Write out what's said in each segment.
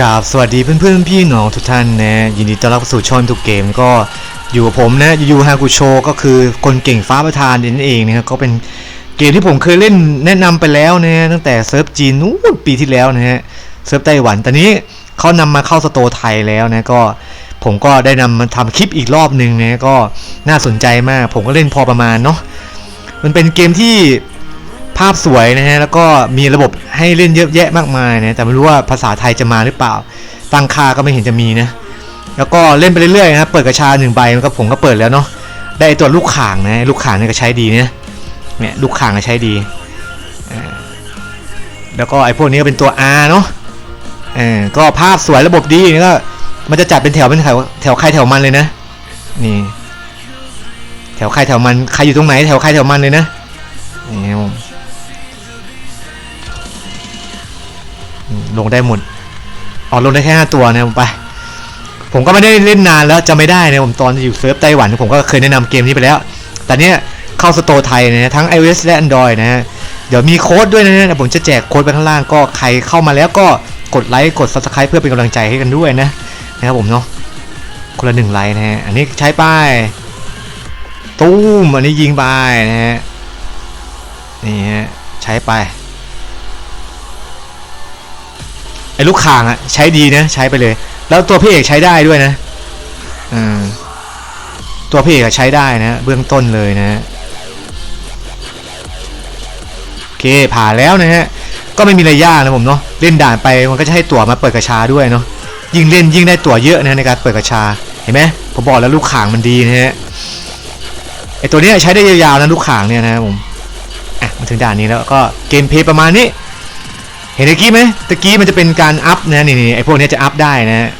กราบสวัสดีเพื่อนเพื่อนๆพี่น้องทุกท่านนะยินดีต้อนรับสู่ช่องทุกเกมก็อยู่กับผมนะยูฮากุโชก็คือคนเก่งฟ้าประธานนั่นเองนะครับก็เป็นเกมที่ผมเคยเล่นแนะนำไปแล้วนะตั้งแต่เซิร์ฟจีนนู้นปีที่แล้วนะฮะเซิร์ฟไต้หวันตอนนี้เขานำมาเข้าสโตร์ไทยแล้วนะก็ผมก็ได้นำมาทำคลิปอีกรอบหนึ่งนะก็น่าสนใจมาก ผมก็เล่นพอประมาณเนาะมันเป็นเกมที่าพสวยนะฮะแล้วก็มีระบบให้เล่นเยอะแยะมากมายนะแต่ไม่รู้ว่าภาษาไทยจะมาหรือเปล่าตั้งค่าก็ไม่เห็นจะมีนะแล้วก็เล่นไปเรื่อยๆนะเปิดกระชาหนึ่งใบมันก็ผมก็เปิดแล้วเนาะได้ตัวลูกข่างนะลูกข่างนี่ก็ใช้ดีนะเนี่ยลูกข่างก็ใช้ดีแล้วก็ไอ้พวกนี้ก็เป็นตัว R เนาะเออก็ภาพสวยระบบดีนี่ก็มันจะจัดเป็นแถวเป็นแถวแถวใครแถวมันเลยนะนี่แถวใครแถวมันใครอยู่ตรงไหนแถวใครแถวมันเลยนะนี่ครับ ลงได้หมดอ๋อลงได้แค่ห้าตัวนะผมไป ผมก็ไม่ได้เล่นนานแล้วจะไม่ได้นะผมตอนอยู่เซิร์ฟไต้หวันผมก็เคยแนะนำเกมนี้ไปแล้ว แต่เนี้ยเข้าสโตร์ไทยนะทั้ง iOS และ Android นะฮะเดี๋ยวมีโค้ดด้วยนะเดี๋ยวผมจะแจกโค้ดไปข้างล่างก็ใครเข้ามาแล้วก็กดไลค์กด Subscribe เพื่อเป็นกำลังใจให้กันด้วยนะนะครับผมเนาะคนละหนึ่งไลค์นะฮะอันนี้ใช้ป้ายตู้มอันนี้ยิงไปนะฮะนี่ฮะใช้ไป ไอ้ลูกคางอะใช้ดีนะใช้ไปเลย แล้วตัวพี่เอกใช้ได้ด้วยนะอืมตัวพี่เอกใช้ได้นะ เบื้องต้นเลยนะโอเคผ่านแล้วนะฮะก็ไม่มีอะไรยากนะผมเนาะเล่นด่านไปมันก็จะให้ตั๋วมาเปิดกระชาด้วยเนาะยิ่งเล่นยิ่งได้ตั๋วเยอะนะในการเปิดกระชาเห็นไหมผมบอกแล้วลูกข่างมันดีนะฮะไอตัวนี้ใช้ได้ยาวๆนะลูกข่างเนี่ยนะผมอะมาถึงด่านนี้แล้วก็เกมเพลย์ประมาณนี้ เห็นตะกี้ไหมตะกี้มันจะเป็นการอัพนะนี่นี่ไอพวกนี้จะอัพได้นะ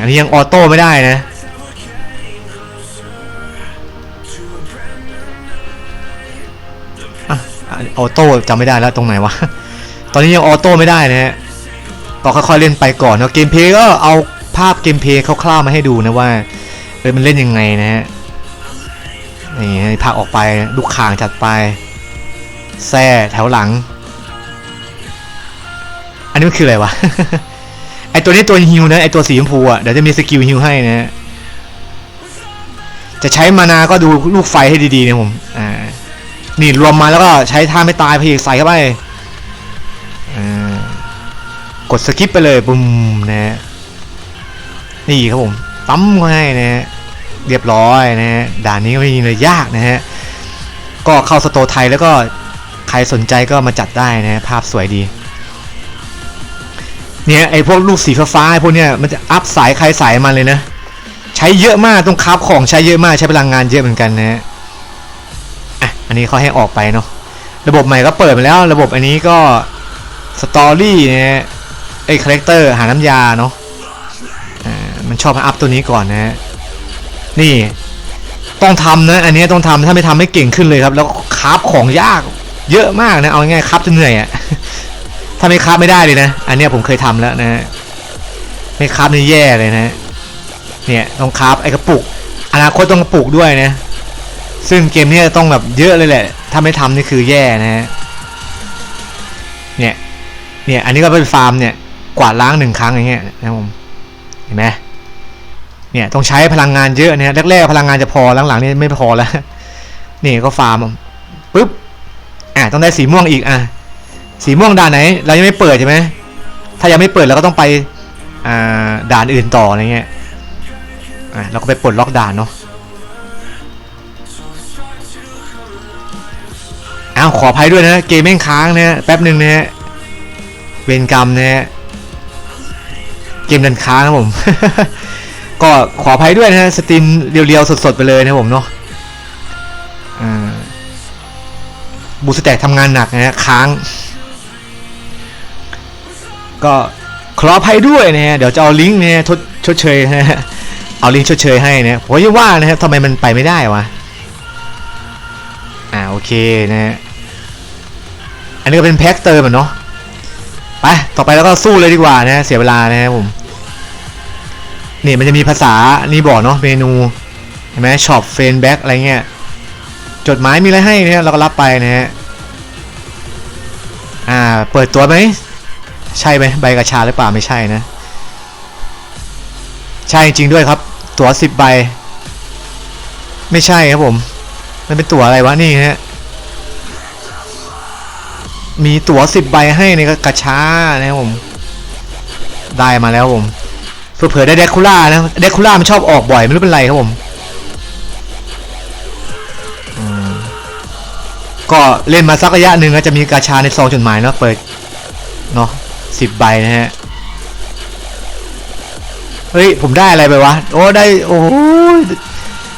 อันนี้ยังออโต้ไม่ได้นะออโต้จำไม่ได้แล้วตรงไหนวะ ตอนนี้ยังออโต้ไม่ได้นะฮะก็ค่อยๆเล่นไปก่อนเนาะเกมเพลย์ก็เอาภาพเกมเพลย์คร่าวๆมาให้ดูนะว่าเออมันเล่นยังไงนะฮะนี่ภาคออกไปลูกคางจัดไปแซ่แถวหลัง อันนี้มันคืออะไรวะ ไอตัวนี้ตัวฮิวนะไอตัวสีชมพูอะเดี๋ยวจะมีสกิลฮิวให้นะ จะใช้มานาก็ดูลูกไฟให้ดีๆนะผมอ่านี่รวมมาแล้วก็ใช้ท่าไม่ตายพอีกใส่เข้าไปกดสกิปไปเลยปุ่มนะฮะนี่ครับผมตั้มเข้าให้นะเรียบร้อยนะฮะด่านนี้ก็ไม่มีเลยยากนะฮะ ก็เข้าสโตไทยแล้วก็ใครสนใจก็มาจัดได้นะฮะภาพสวยดี เนี่ยไอพวกลูกสีฟ้าไอพวกเนี้ยมันจะอัพสายใครสายมันเลยนะ ใช้เยอะมากต้องคราฟของใช้เยอะมากใช้พลังงานเยอะเหมือนกันนะฮะอะอันนี้เขาให้ออกไปเนาะระบบใหม่ก็เปิดมาแล้ว ระบบอันนี้ก็สตอรี่เนะฮะไอคาแรคเตอร์หาน้ำยาเนาะอ่ามันชอบอัพตัวนี้ก่อนนะฮะนี่ต้องทำนะ อันนี้ต้องทำถ้าไม่ทำไม่เก่งขึ้นเลยครับ แล้วคราฟของยากเยอะมากนะ เอาง่ายคราฟจนเหนื่อยอะ ถ้าไม่คาฟไม่ได้เลยนะ อันเนี้ยผมเคยทำแล้วนะฮะไม่คาฟนี่แย่เลยนะเนี่ยต้องคาฟไอ้กระปุก อนาคตต้องกระปุกด้วยนะ ซึ่งเกมนี้ต้องแบบเยอะเลยแหละ ถ้าไม่ทำนี่คือแย่นะฮะเนี่ยเนี่ยอันนี้ก็เป็นฟาร์มเนี่ยกวาดล้างหนึ่งครั้งอย่างเงี้ยนะผมเห็นไหมเนี่ยต้องใช้พลังงานเยอะเนี่ยแรกๆพลังงานจะพอหลังๆนี่ไม่พอแล้วนี่ก็ฟาร์มปุ๊บอะต้องได้สีม่วงอีกอะ สีม่วงด่านไหน เรายังไม่เปิดใช่ไหมถ้ายังไม่เปิดเราก็ต้องไปด่านอื่นต่ออะไรเงี้ยเราก็ไปปลดล็อกด่านเนาะอ้าวขออภัยด้วยนะเกมแม่งค้างนะแป๊บหนึ่งนะฮะเวรกรรมนะฮะเกมดันค้างครับผม ก็ขออภัยด้วยนะฮะสตรีมเรียวๆสดๆไปเลยนะผมเนาะบูสแต็กทำงานหนักนะฮะค้าง ก็ขออภัยด้วยนะฮะเดี๋ยวจะเอาลิงก์เนี่ยชดเชยนะฮะเอาลิงก์ชดเชยให้นะผมยังว่านะครับทำไมมันไปไม่ได้วะอ่าโอเคนะฮะอันนี้ก็เป็นแพ็คเติมอะเนาะไปต่อไปแล้วก็สู้เลยดีกว่านะเสียเวลานะครับผมนี่มันจะมีภาษานี่บอกเนาะเมนูเห็นไหมช็อปเฟนแบ็กอะไรเงี้ยจดหมายมีอะไรให้เนี่ยเราก็รับไปนะฮะอ่าเปิดตัวไหม ใช่ไหมใบกระชาหรือเปล่าไม่ใช่นะ ใช่จริงด้วยครับ ตั๋วสิบใบ ไม่ใช่ครับผม มันเป็นตั๋วอะไรวะนี่ฮะมีตั๋วสิบใบให้ในกระชานะครับผม ได้มาแล้วผมเผื่อได้เดคูล่านะเดคูล่ามันชอบออกบ่อยไม่รู้เป็นไรครับผมอืมก็เล่นมาสักระยะหนึ่งก็จะมีกาชาในซองจดหมายเนาะเปิดเนาะ สิบใบนะฮะ เฮ้ย ผมได้อะไรไปวะ โอ้ ได้ โอ้ย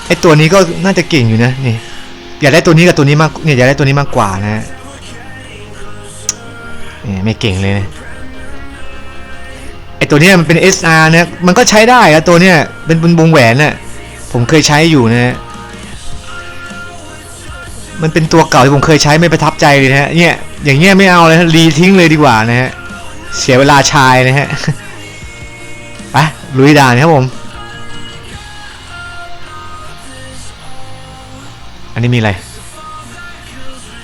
ไอตัวนี้ก็น่าจะเก่งอยู่นะ นี่ อยากได้ตัวนี้กับตัวนี้มาก เนี่ยอยากได้ตัวนี้มากกว่านะฮะนี่ไม่เก่งเลยนะไอตัวเนี้ยมันเป็น SR นี่ยมันก็ใช้ได้อะตัวเนี้ยเป็นเป็นวงแหวนน่ะ ผมเคยใช้อยู่นะฮะมันเป็นตัวเก่าที่ผมเคยใช้ไม่ประทับใจเลยนะฮะ เนี่ย อย่างเงี้ยไม่เอาเลยรีทิ้งเลยดีกว่านะฮะ เสียเวลาชายนะฮะ ไปลุยด่านครับผม อันนี้มีอะไร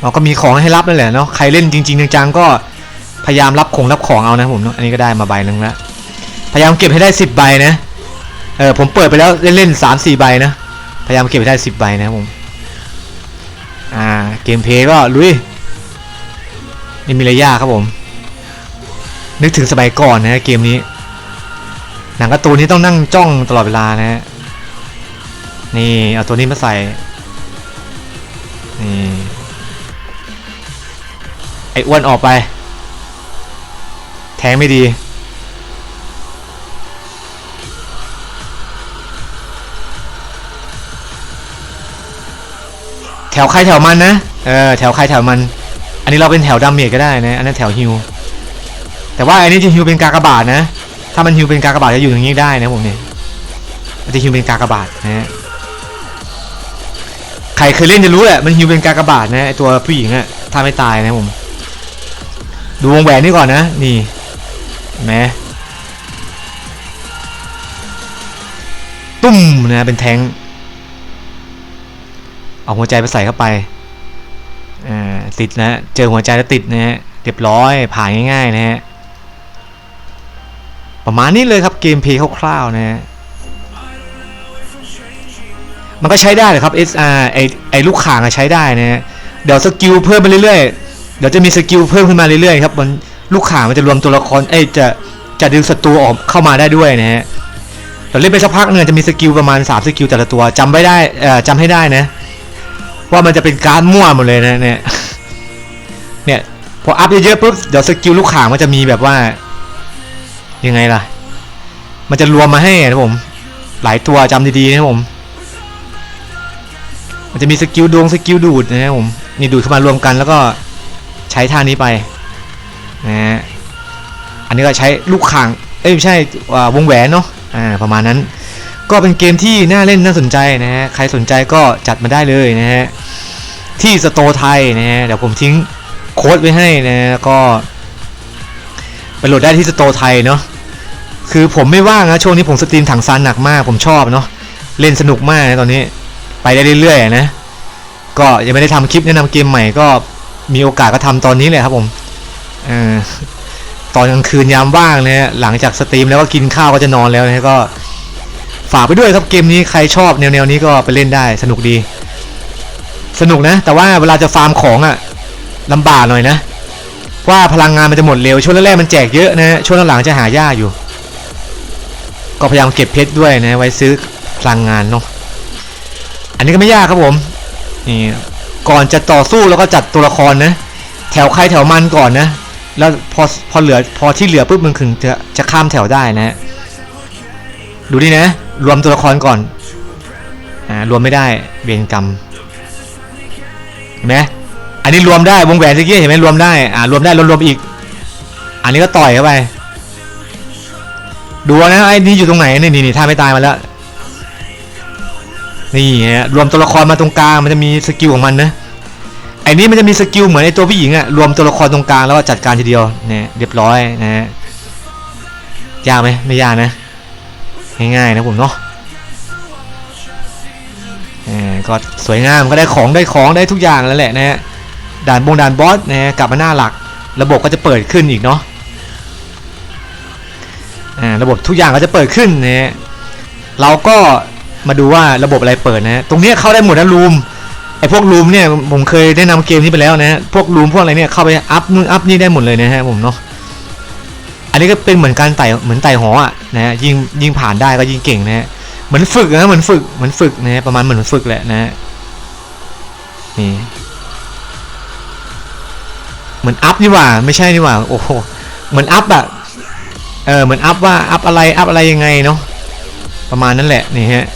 เราก็มีของให้รับนั่นแหละเนาะ ใครเล่นจริง ๆจังๆก็พยายามรับของรับของเอานะผมเนาะ อันนี้ก็ได้มาใบหนึ่งแล้ว พยายามเก็บให้ได้สิบใบนะ เออผมเปิดไปแล้วเล่นๆสามสี่ใบนะ พยายามเก็บให้ได้สิบใบนะครับผม อ่าเกมเพลย์ก็ลุยนี่มีอะยากครับผม นึกถึงสมัยก่อนนะเกมนี้ หนังการ์ตูนนี้ต้องนั่งจ้องตลอดเวลานะฮะนี่เอาตัวนี้มาใส่นี่ไอ้อ้วนออกไป แทงไม่ดีแถวใครแถวมันนะ เออแถวใครแถวมัน อันนี้เราเป็นแถวดาเมจก็ได้นะ อันนั้นแถวฮิว แต่ว่าอันนี้จะฮิวเป็นกากบาทนะ ถ้ามันฮิวเป็นกากบาทจะอยู่อย่างนี้ได้นะผมเนี่ยมันจะฮิวเป็นกากบาทนะฮะใครเคยเล่นจะรู้แหละมันฮิวเป็นกากบาทนะไอตัวผู้หญิงอะถ้าไม่ตายนะผมดูวงแหวนนี่ก่อนนะ นี่เห็นไหมตุ้มนะเป็นแทงค์เอาหัวใจไปใส่เข้าไปอ่าติดนะ เจอหัวใจแล้วติดนะฮะเรียบร้อยผ่านง่ายๆนะฮะ ประมาณนี้เลยครับเกมเพย์คร่าวๆนะฮะมันก็ใช้ได้เลยครับ SR ไอไอลูกข่างอะใช้ได้นะฮะเดี๋ยวสกิลเพิ่มไปเรื่อยๆ เดี๋ยวจะมีสกิลเพิ่มขึ้นมาเรื่อยๆครับมันลูกข่างมันจะรวมตัวละครเอ้จะจะดึงศัตรูออกเข้ามาได้ด้วยนะฮะเดี๋ยวเล่นไปสักพักหนึงจะมีสกิลประมาณ3สกิลแต่ละตัวจำไม่ได้เอ่อจำให้ได้นะ ว่ามันจะเป็นการมั่วหมดเลยนะเนี่ยเนี่ยพออัพเยอะๆปุ๊บเดี๋ยวสกิลลูกข่างมันจะมีแบบว่า ยังไงล่ะ มันจะรวมมาให้นะผม หลายตัวจำดีๆนะผม มันจะมีสกิลดวงสกิลดูดนะครับผมนี่ดูดเข้ามารวมกันแล้วก็ใช้ท่านี้ไปนะฮะอันนี้ก็ใช้ลูกข่าง เอ้ยไม่ใช่วงแหวนเนาะอ่าประมาณนั้น ก็เป็นเกมที่น่าเล่นน่าสนใจนะฮะใครสนใจก็จัดมาได้เลยนะฮะที่สโตไทยนะฮะเดี๋ยวผมทิ้งโค้ดไว้ให้นะก็ไปโหลดได้ที่สโตไทยเนาะ คือผมไม่ว่างนะช่วงนี้ผมสตรีมถังซานหนักมาก ผมชอบเนาะเล่นสนุกมากนะตอนนี้ ไปได้เรื่อยๆนะ ก็ยังไม่ได้ทำคลิปแนะนำเกมใหม่ก็มีโอกาสก็ทำตอนนี้เลยครับผมออตอนกลางคืนยามว่างนะฮะหลังจากสตรีมแล้วก็กินข้าวก็จะนอนแล้วนะก็ ฝากไปด้วยครับเกมนี้ใครชอบแนวๆนี้ก็ไปเล่นได้สนุกดี สนุกนะ แต่ว่าเวลาจะฟาร์มของอะลำบากหน่อยนะว่าพลังงานมันจะหมดเร็วช่วงแรกๆมันแจกเยอะนะฮะช่วงหลังๆจะหายากอยู่ ก็พยายามเก็บเพชรด้วยนะ ไว้ซื้อพลังงานเนาะอันนี้ก็ไม่ยากครับผมนี่ก่อนจะต่อสู้แล้วก็จัดตัวละครนะ แถวใครแถวมันก่อนนะ แล้วพอพอเหลือพอที่เหลือปุ๊บมันถึงจะจะข้ามแถวได้นะ ดูนี่นะ รวมตัวละครก่อนอ่ารวมไม่ได้เวรกรรมเห็นไหมอันนี้รวมได้วงแหวนตะกี้เห็นไหมรวมได้อ่ารวมได้รวมรวมอีก อันนี้ก็ต่อยเข้าไป ดูนะไอ้นี่อยู่ตรงไหนนี่นี่นี่ถ้าไม่ตายมาแล้วนี่ฮะรวมตัวละครมาตรงกลางมันจะมีสกิลของมันนะไอ้นี้มันจะมีสกิลเหมือนไอ้ตัวผู้หญิงอะรวมตัวละครตรงกลางแล้วก็จัดการทีเดียวเนี่ยเรียบร้อยนะฮะยากไหมไม่ยากนะง่ายๆนะผมเนาะก็สวยงามก็ได้ของได้ของได้ทุกอย่างแล้วแหละนะฮะด่านบงด่านบอสนะฮะกลับมาหน้าหลัก ระบบก็จะเปิดขึ้นอีกเนาะ อ่าระบบทุกอย่างก็จะเปิดขึ้นนะฮะเราก็มาดูว่าระบบอะไรเปิดนะฮะตรงเนี้ยเข้าได้หมดนะรูมไอ้พวกรูมเนี่ยผมเคยแนะนำเกมนี้ไปแล้วนะฮะพวกรูมพวกอะไรเนี่ยเข้าไปอัพนู่นอัพนี่ได้หมดเลยนะฮะผมเนาะอันนี้ก็เป็นเหมือนการไต่เหมือนไต่หออะนะฮะยิงยิงผ่านได้ก็ยิงเก่งนะฮะเหมือนฝึกนะเหมือนฝึกเหมือนฝึกนะฮะประมาณเหมือนฝึกแหละนะฮะนี่เหมือนอัพนี่หว่า ไม่ใช่นี่หว่า โอ้โหเหมือนอัพอะ เออเหมือนอัพว่าอัพอะไรอัพอะไรยังไงเนาะประมาณนั้นแหละนี่ฮะ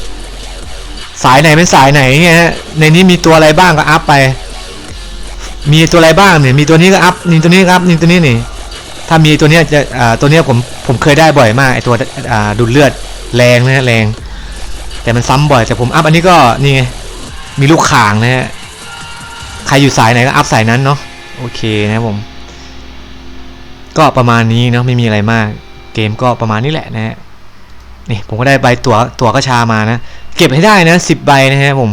สายไหนเป็นสายไหนเนี่ยฮะในนี้มีตัวอะไรบ้างก็อัพไป มีตัวอะไรบ้างเนี่ยมีตัวนี้ก็อัพนี่ตัวนี้ก็อัพนี่ตัวนี้นี่ถ้ามีตัวเนี้ยจะอ่าตัวเนี้ยผมผมเคยได้บ่อยมากไอตัวอ่าดูดเลือดแรงนะฮะแรง แต่มันซ้ำบ่อยแต่ผมอัพอันนี้ก็นี่ไงมีลูกข่างนะฮะใครอยู่สายไหนก็อัพสายนั้นเนาะโอเคนะผมก็ประมาณนี้เนาะไม่มีอะไรมาก เกมก็ประมาณนี้แหละนะฮะนี่ผมก็ได้ใบตัวตัวกระชามานะเก็บให้ได้นะสิบใบนะฮะผม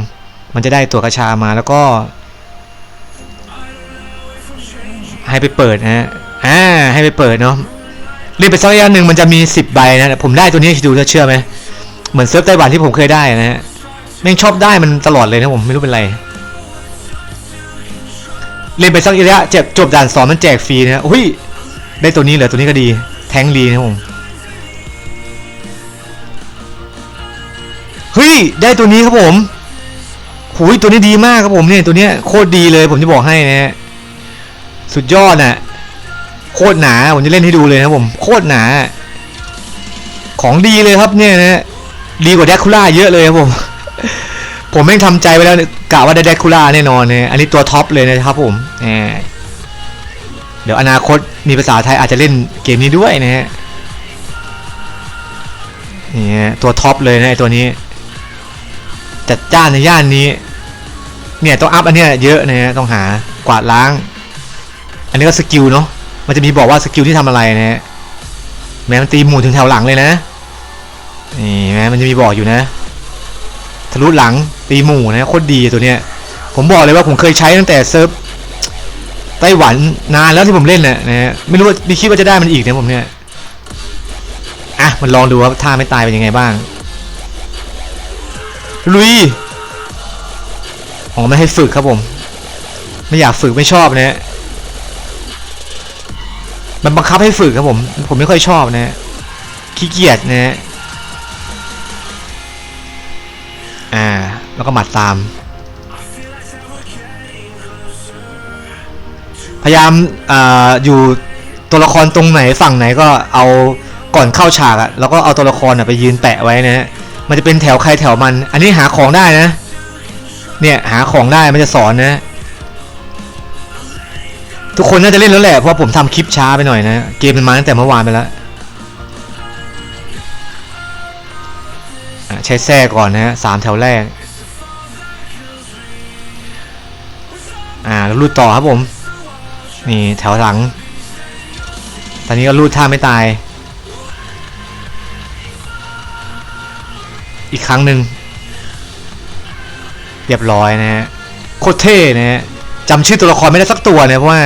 มันจะได้ตัวกระชามาแล้วก็ ให้ไปเปิดนะฮะอ่าให้ไปเปิดเนาะเล่นไปสักระยะหนึ่งมันจะมีสิบใบนะผมได้ตัวนี้ดูจะเชื่อไหมเหมือนเซิร์ฟไต้หวันที่ผมเคยได้นะฮะแม่งชอบได้มันตลอดเลยนะผมไม่รู้เป็นไรเล่นไปสักระยะเจ็บจบด่านสองมันแจกฟรีนะฮะอุ้ยได้ตัวนี้เหรอตัวนี้ก็ดี แทงดีนะผมเฮ้ยได้ตัวนี้ครับผมหุยตัวนี้ดีมากครับผมเนี่ยตัวเนี้ยโคตรดีเลยผมจะบอกให้นะฮะสุดยอดน่ะโคตรหนาผมจะเล่นให้ดูเลยนะครับผมโคตรหนา ของดีเลยครับเนี่ยนะดีกว่าแดกคูล่าเยอะเลยครับผม ผมแม่งทำใจไว้แล้วกะว่าได้แดกคูล่าแน่นอนเนี่ยอันนี้ตัวท็อปเลยนะครับผมแหม เดี๋ยวอนาคตมีภาษาไทยอาจจะเล่นเกมนี้ด้วยนะฮะนี่ฮะตัวท็อปเลยนะไอ้ตัวนี้ จัดจ้านในย่านนี้ เนี่ยต้องอัพอันเนี้ยเยอะนะฮะต้องหากวาดล้าง อันนี้ก็สกิลเนาะมันจะมีบอกว่าสกิลที่ทำอะไรนะฮะแม้มันตีหมู่ถึงแถวหลังเลยนะนี่แม้มันจะมีบอกอยู่นะ ทะลุหลังตีหมู่นะโคตรดีตัวเนี้ยผมบอกเลยว่าผมเคยใช้ตั้งแต่เซิร์ฟ ไต้หวันนานแล้วที่ผมเล่นน่ะนะฮะไม่รู้ว่าไม่คิดว่าจะได้มันอีกนะผมเนี่ยอะมันลองดูว่าท่าไม่ตายเป็นยังไงบ้างลุยอ๋อไม่ให้ฝึกครับผม ไม่อยากฝึกไม่ชอบนะฮะมันบังคับให้ฝึกครับผม ผมไม่ค่อยชอบนะฮะขี้เกียจนะฮะอ่า แล้วก็หมัดตาม พยายามอ่าอยู่ตัวละครตรงไหนฝั่งไหนก็เอาก่อนเข้าฉากอะแล้วก็เอาตัวละครอะไปยืนแปะไว้นะฮะมันจะเป็นแถวใครแถวมัน อันนี้หาของได้นะ เนี่ยหาของได้มันจะสอนนะ ทุกคนน่าจะเล่นแล้วแหละเพราะผมทำคลิปช้าไปหน่อยนะ เกมมันมาตั้งแต่เมื่อวานไปแล้วใช้แทรกก่อนนะฮะสามแถวแรก อ่าแล้วรูดต่อครับผม นี่แถวหลัง ตอนนี้ก็รูดท่าไม่ตาย อีกครั้งหนึ่งเรียบร้อยนะฮะโคตรเท่นะฮะจำชื่อตัวละครไม่ได้สักตัวเนี่ยเพราะว่า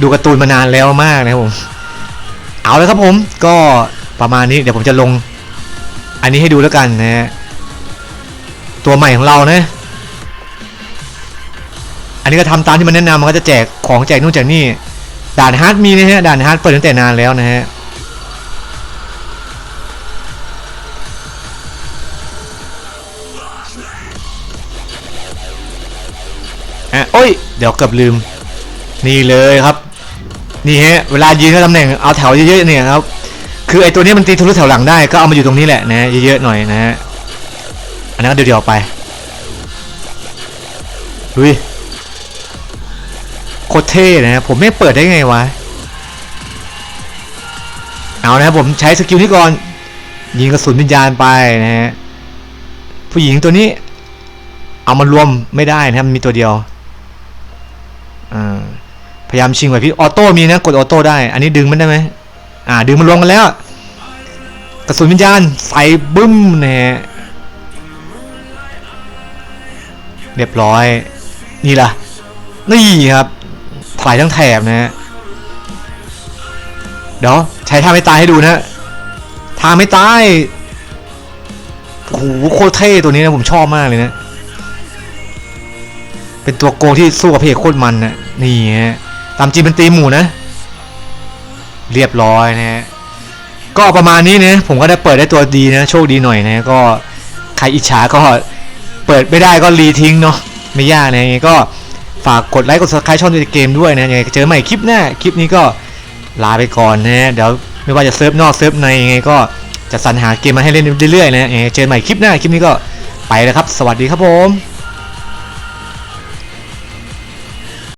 ดูการ์ตูนมานานแล้วมากนะครับผม เอาเลยครับผมก็ประมาณนี้เดี๋ยวผมจะลง อันนี้ให้ดูแล้วกันนะฮะตัวใหม่ของเรานะ นนี้ก็ทำตามที่มันแนะนำมันก็จะแจกของแจกนู่นแจกนี่ด่านฮาร์ดมีนะฮะด่านฮาร์ดเปิดตั้งแต่นานแล้วนะฮะอะโอ้ย เดี๋ยวเกือบลืม นี่เลยครับ นี่ฮะ เวลายืนก็ตำแหน่งเอาแถวเยอะๆเนี่ยครับ คือไอ้ตัวนี้มันตีทะลุแถวหลังได้ก็เอามาอยู่ตรงนี้แหละนะเยอะๆหน่อยนะฮะ อันนั้นเดี๋ยวๆไปดูดิ โคตรเท่นะฮะผมไม่เปิดได้ไงวะ เอานะครับผมใช้สกิลนี้ก่อน ยิงกระสุนวิญญาณไปนะฮะผู้หญิงตัวนี้ เอามารวมไม่ได้นะครับมีตัวเดียวพยายามชิงไว้พี่ออโต้มีนะกดออโต้ได้ อันนี้ดึงมันได้ไหมอ่า ดึงมันรวมกันแล้ว กระสุนวิญญาณใส่บึ้มนะฮะเรียบร้อย นี่ล่ะ นี่ครับ ถลายทั้งแถบนะฮะ เดี๋ยวใช้ท่าไม่ตายให้ดูนะทาไม่ตายโอ้โหโคตรเท่ตัวนี้นะผมชอบมากเลยนะ เป็นตัวโกงที่สู้กับเพจโคตรมันนะนี่ฮะ ตามจริงเป็นตีหมูนะ เรียบร้อยนะฮะ ก็ประมาณนี้นะ ผมก็ได้เปิดได้ตัวดีนะ โชคดีหน่อยนะ ก็ใครอิจฉาก็เปิดไม่ได้ก็รีทิ้งเนาะ ไม่ยากนะงไงก็ ฝากกดไลค์กด subscribe ช่องเกมด้วยนะยังไงเจอใหม่คลิปหน้า คลิปนี้ก็ลาไปก่อนนะเดี๋ยวไม่ว่าจะเซิร์ฟนอกเซิร์ฟในยังไงก็จะสรรหาเกมมาให้เล่นเรื่อยๆนะยังไงเจอใหม่คลิปหน้าคลิปนี้ก็ไปแล้วครับ สวัสดีครับผม